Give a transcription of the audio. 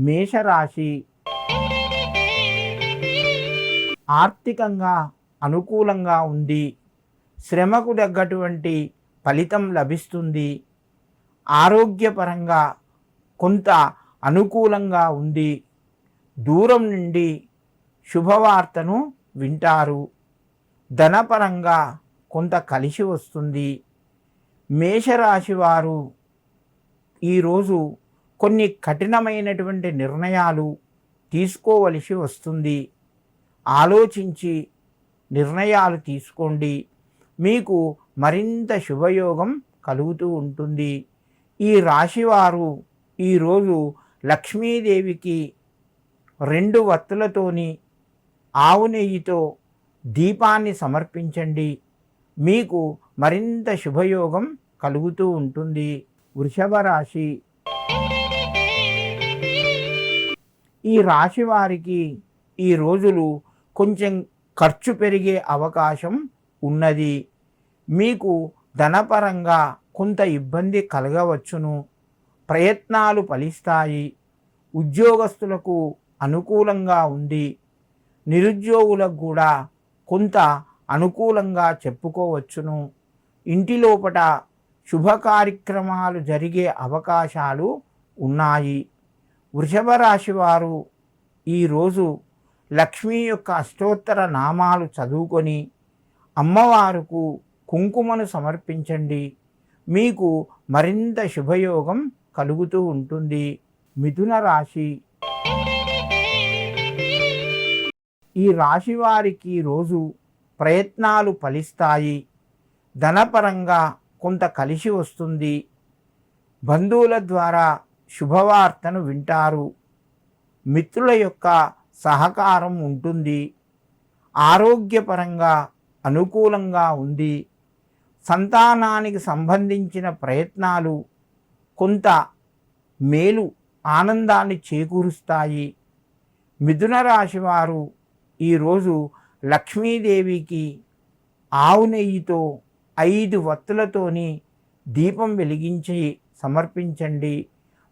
మేషరాశి ఆర్థికంగా అనుకూలంగా ఉంది శ్రమకు తగ్గటువంటి ఫలితం లభిస్తుంది. ఆరోగ్యపరంగా కొంత అనుకూలంగా ఉంది దూరం నుండి శుభవార్తను వింటారు. ధనపరంగా కొంత కలిసి వస్తుంది. మేషరాశి వారు ఈరోజు కొన్ని కఠినమైనటువంటి నిర్ణయాలు తీసుకోవలసి వస్తుంది. ఆలోచించి నిర్ణయాలు తీసుకోండి. మీకు మరింత శుభయోగం కలుగుతూ ఉంటుంది. ఈ రాశివారు ఈరోజు లక్ష్మీదేవికి రెండు వత్తులతోని ఆవు నెయ్యితో దీపాన్ని సమర్పించండి. మీకు మరింత శుభయోగం కలుగుతూ ఉంటుంది. వృషభ రాశి ఈ రాశి వారికి ఈ రోజులు కొంచెం ఖర్చు పెరిగే అవకాశం ఉన్నది. మీకు ధనపరంగా కొంత ఇబ్బంది కలగవచ్చును. ప్రయత్నాలు ఫలిస్తాయి. ఉద్యోగస్తులకు అనుకూలంగా ఉంది. నిరుద్యోగులకు కూడా కొంత అనుకూలంగా చెప్పుకోవచ్చును. ఇంటి లోపట శుభ కార్యక్రమాలు జరిగే అవకాశాలు ఉన్నాయి. వృషభ రాశి వారు ఈరోజు లక్ష్మీ యొక్క అష్టోత్తర నామాలు చదువుకొని అమ్మవారుకు కుంకుమను సమర్పించండి. మీకు మరింత శుభయోగం కలుగుతూ ఉంటుంది. మిథున రాశి. ఈ రాశి వారికి రోజు ప్రయత్నాలు ఫలిస్తాయి. ధనపరంగా కొంత కలిసి వస్తుంది. బంధువుల ద్వారా శుభవార్తను వింటారు. మిత్రుల యొక్క సహకారం ఉంటుంది. ఆరోగ్యపరంగా అనుకూలంగా ఉంది. సంతానానికి సంబంధించిన ప్రయత్నాలు కొంత మేలు ఆనందాన్ని చేకూరుస్తాయి. మిథున రాశి వారు ఈరోజు లక్ష్మీదేవికి ఆవు నెయ్యితో ఐదు వత్తులతోని దీపం వెలిగించి సమర్పించండి.